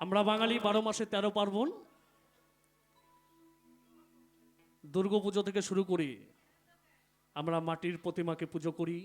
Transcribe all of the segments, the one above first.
আমরা বাঙালি বারো মাসে তেরো পার্বণ দুর্গাপুজো থেকে শুরু করে, আমরা মাটির প্রতিমাকে পুজো করি,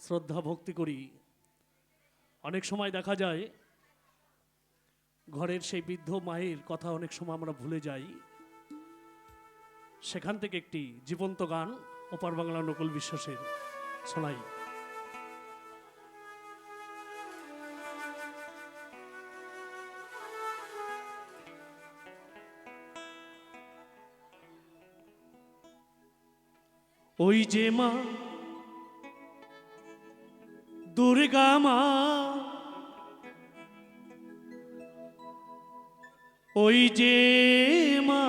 শ্রদ্ধা ভক্তি করি। অনেক সময় দেখা যায়, ঘরের সেই বৃদ্ধ মায়ের কথা অনেক সময় আমরা ভুলে যাই। সেখান থেকে একটি জীবন্ত গান, ওপার বাংলা নকুল বিশ্বাসের শোনাই। ওই যে মা দুর্গা মা ওই যে মা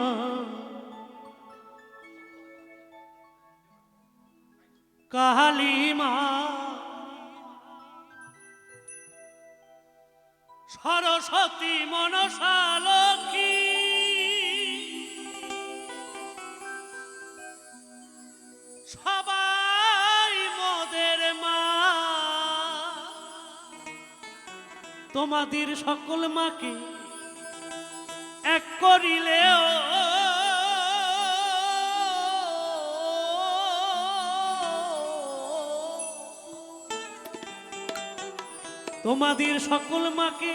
কালী মা সরস্বতী মনসা লক্ষ্মী তোমাদের সকল মাকে এক করিলেও। তোমাদের সকল মাকে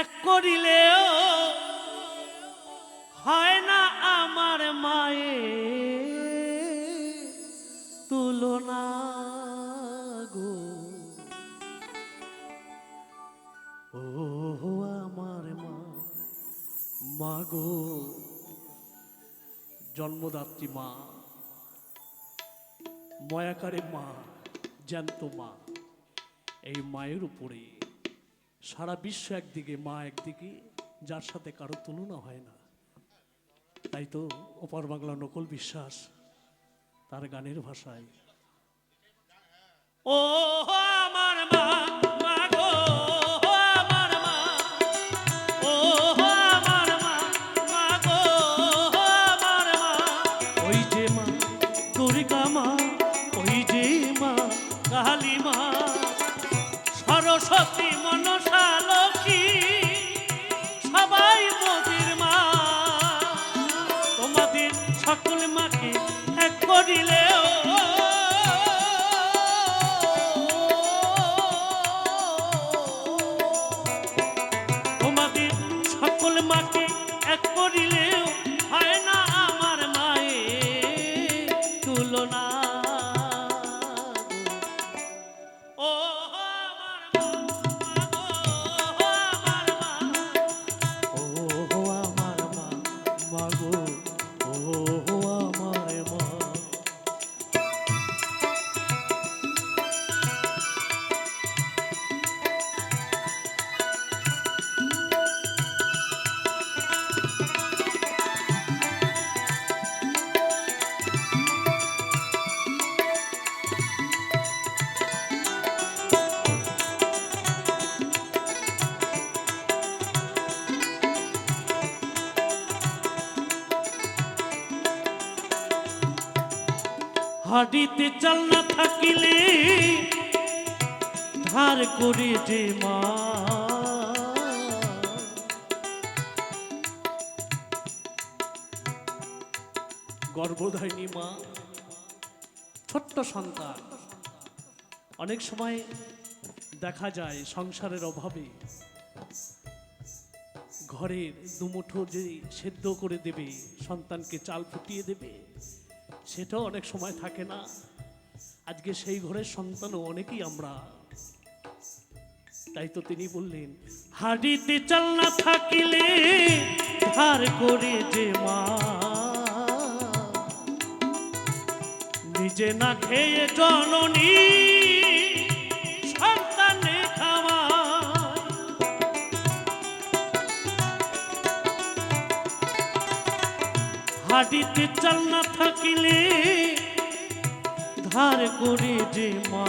এক করিলেও হয় না আমার মায়ের মা গো, জন্মদাত্রী মা, ময়াকারে মা, জ্যান্ত মা, এই মায়ের উপরে সারা বিশ্ব একদিকে, মা একদিকে, যার সাথে কারও তুলনা হয় না। তাই তো ওপার বাংলা নকল বিশ্বাস তার গানের ভাষায়। ও হাডিতে চাল না থাকিলে ধার করে যে মা। গর্ভধারিণী মা, ছোট্ট সন্তান, অনেক সময় দেখা যায় সংসারের অভাবে ঘরের দুমুঠো যে সেদ্ধ করে দেবে, সন্তানকে চাল ফুটিয়ে দেবে সেটাও অনেক সময় থাকে না। আজকে সেই ঘরের সন্তানও অনেকেই আমরা। তাই তো তিনি বললেন, হাড়িতে চাল না থাকিলে ধার করে যে মা। নিজে না খেয়ে জননী হাডিতে চাল না থাকিলে ধার করে যে মা।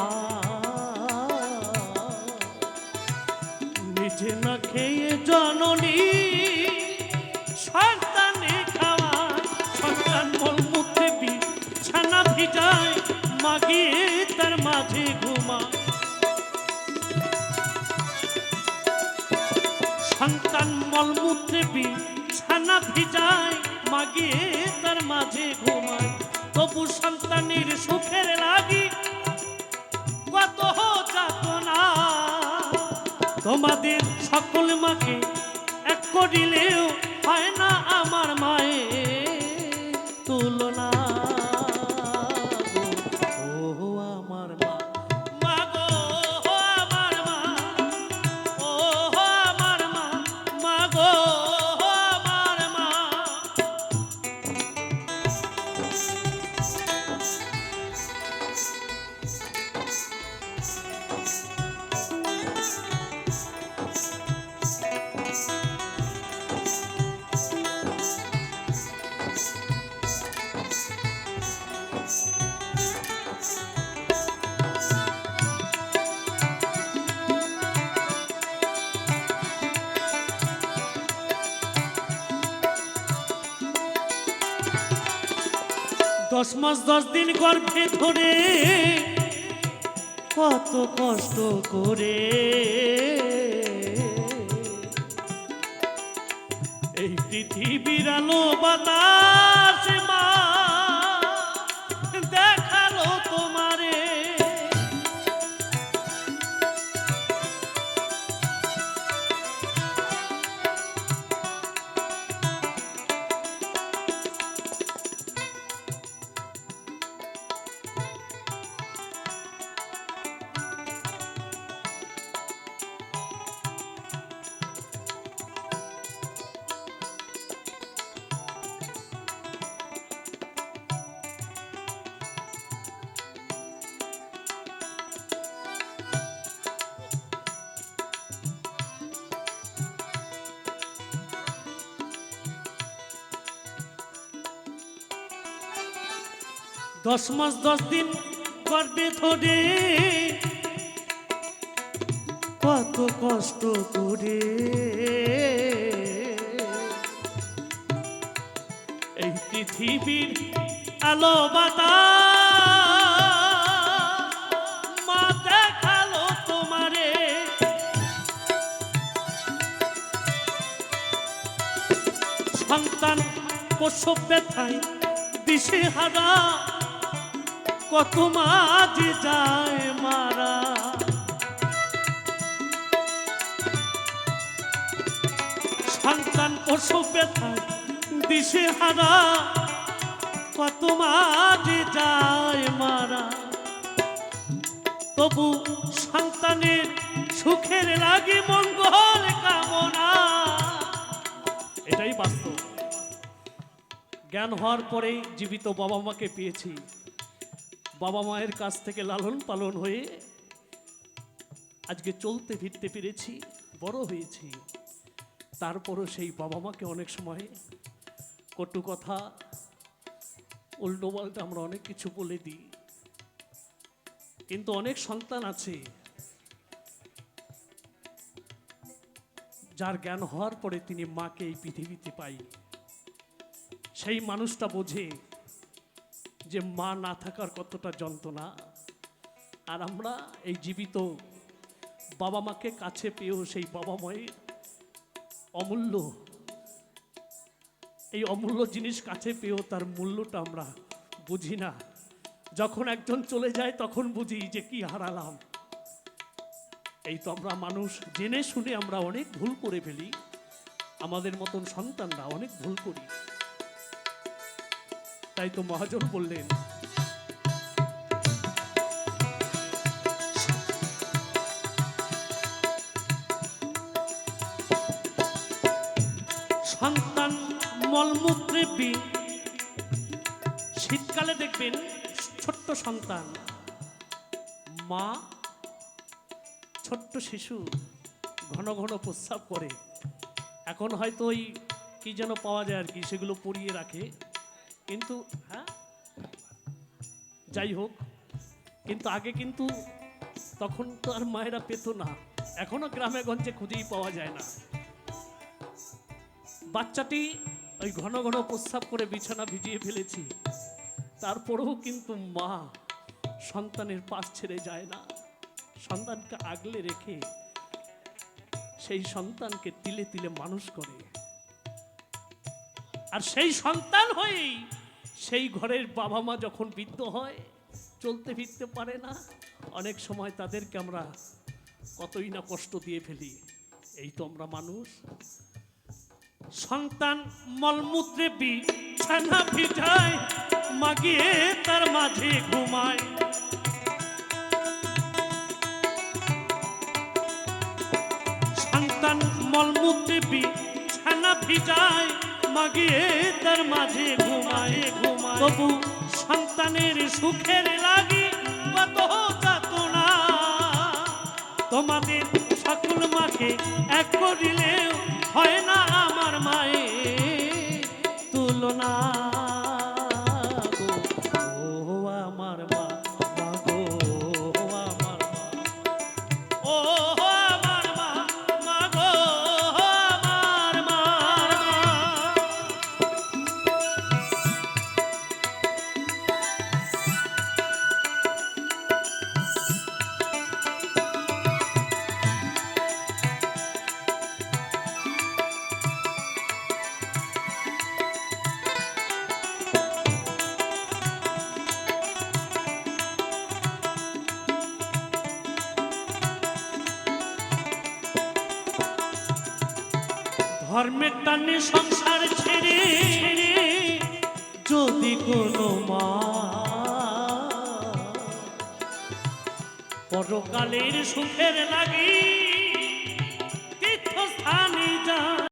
নিজে না খেয়ে জননী সন্তানে খাওয়া, সন্তান মল মুখে বিছানা ভিজায়, মাগিয়ে তার মাঝে ঘুমা। সন্তান মলমূত্রে বিছানা ভিজায় মাগে তার মাঝে ঘুমায়। তবু সন্তানের সুখের লাগি কত যাতনা। তোমাদের সকল মাকে এক করিলেও হয় না। দশ মাস দশ দিন গর্ভে ধরে কত কষ্ট করে। এই পৃথিবীর আলো বাতাস দশ মাস, দশ দিন গর্বে ধরে কত কষ্ট করে। এই পৃথিবীর আলো দেখাল তোমারে। সন্তান প্রসব ব্যথায় দিশে হারা কত মাঝে যায় মারা। সন্তান প্রসব ব্যথায় দিশে হারা। কত মাঝে যায় মারা। তবু সন্তানের সুখের লাগে মঙ্গল কামনা। এটাই বাস্তব। জ্ঞান হওয়ার পরেই জীবিত বাবা মাকে পেয়েছি। বাবা মায়ের কাছ থেকে লালন পালন হয়ে আজকে চলতে ফিরতে পেরেছি, বড় হয়েছি। তারপরও সেই বাবা মাকে অনেক সময় কটু কথা, উল্টো পাল্টা আমরা অনেক কিছু বলে দিই। কিন্তু অনেক সন্তান আছে যার জ্ঞান হওয়ার পরে তিনি মাকে এই পৃথিবীতে পাই। সেই মানুষটা বোঝে যে মা না থাকার কতটা যন্ত্রণা। আর আমরা এই জীবিত বাবা মাকে কাছে পেয়েও সেই বাবা মায়ের অমূল্য, এই অমূল্য জিনিস কাছে পেয়েও তার মূল্যটা আমরা বুঝি না। যখন একজন চলে যায় তখন বুঝি যে কি হারালাম। এই তো আমরা মানুষ, জেনে শুনে আমরা অনেক ভুল করে ফেলি। আমাদের মতন সন্তানরা অনেক ভুল করি। তাই তো মহাজন বললেন। সন্তান মলমূত্রে শীতকালে দেখবেন ছোট্ট সন্তান। মা, ছোট্ট শিশু, ঘন ঘন প্রস্রাব করে। এখন হয়তো ওই কি যেন পাওয়া যায় আর কি, সেগুলো পরিয়ে রাখে। কিন্তু হ্যাঁ? যাই হোক, কিন্তু আগে কিন্তু তখন তো আর মায়েরা পেত না। এখনও গ্রামে গঞ্জে খুঁজেই পাওয়া যায় না। বাচ্চাটি ওই ঘন ঘন প্রস্রাব করে বিছানা ভিজিয়ে ফেলেছি। তারপরেও কিন্তু মা সন্তানের পাশ ছেড়ে যায় না। সন্তানকে আগলে রেখে সেই সন্তানকে তিলে তিলে মানুষ করে। আর সেই সন্তান হয়েই সেই ঘরের বাবা মা যখন বৃদ্ধ হয়, চলতে ফিরতে পারে না, অনেক সময় তাদেরকে আমরা কতই না কষ্ট দিয়ে ফেলি, এই তো আমরা মানুষ। সন্তান মলমূত্রে বিছানা ভিজায়, মাগিয়ে তার মাঝে ঘুমায়। সন্তান মলমূত্রে বিছানা ভিজায় মাগিয়ে তার মাঝে ঘুমায় ঘুমায়। তবু সন্তানের সুখের লাগি কত যাতনা। তোমাদের সকল মাকে এক করিলেও হয় না আমার মায়ের তুলনা। ধর্মের টানে সংসার ছেড়ে যদি কোনো মা পরকালের সুখের লাগি